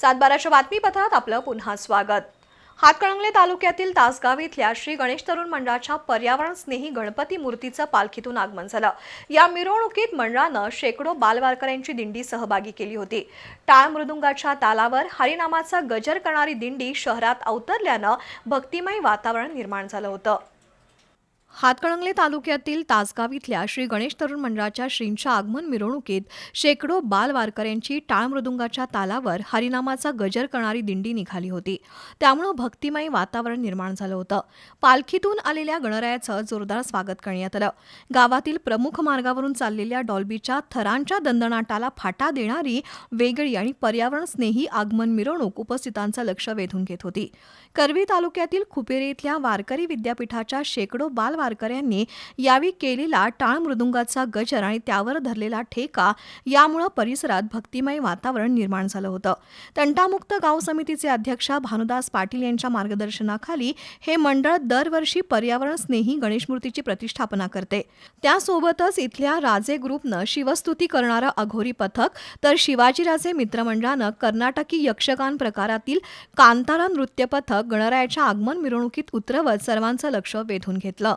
सातबाराच्या बातमीपत्रात आपलं पुन्हा स्वागत. हातकणंगले तालुक्यातील तासगाव इथल्या श्री गणेश तरुण मंडळाच्या पर्यावरण स्नेही गणपती मूर्तीचं पालखीतून आगमन झालं. या मिरवणुकीत मंडळानं शेकडो बालवारकऱ्यांची दिंडी सहभागी केली होती. टाळ मृदुंगाच्या तालावर हरिनामाचा गजर करणारी दिंडी शहरात अवतरल्यानं भक्तिमय वातावरण निर्माण झालं होतं. हातकणंगले तालुक्यातील तासगाव इथल्या श्री गणेश तरुण मंडळाच्या श्रींच्या आगमन मिरवणुकीत शेकडो बाल वारकऱ्यांची टाळ तालावर हरिनामाचा गजर करणारी दिंडी निघाली होती. त्यामुळं भक्तिमय वातावरण निर्माण झालं होतं. पालखीतून आलेल्या गणरायाचं जोरदार स्वागत करण्यात आलं. गावातील प्रमुख मार्गावरून चाललेल्या डॉल्बीच्या थरांच्या दंदनाटाला फाटा देणारी वेगळी आणि पर्यावरण स्नेही आगमन मिरवणूक उपस्थितांचं लक्ष वेधून घेत होती. करवी तालुक्यातील खुपेरे इथल्या वारकरी विद्यापीठाच्या शेकडो बाल वारकऱ्यांनी यावेळी केलेला टाळ मृदुंगाचा गजर आणि त्यावर धरलेला ठेका यामुळं परिसरात भक्तिमय वातावरण निर्माण झालं होतं. तंटामुक्त गाव समितीचे अध्यक्ष भानुदास पाटील यांच्या मार्गदर्शनाखाली हे मंडळ दरवर्षी पर्यावरण स्नेही गणेशमूर्तीची प्रतिष्ठापना करते. त्यासोबतच इथल्या राजे ग्रुपनं शिवस्तुती करणारं अघोरी पथक तर शिवाजीराजे मित्रमंडळानं कर्नाटकी यक्षगान प्रकारातील कांतारा नृत्य पथक गणरायाच्या आगमन मिरवणुकीत उतरवत सर्वांचं लक्ष वेधून घेतलं.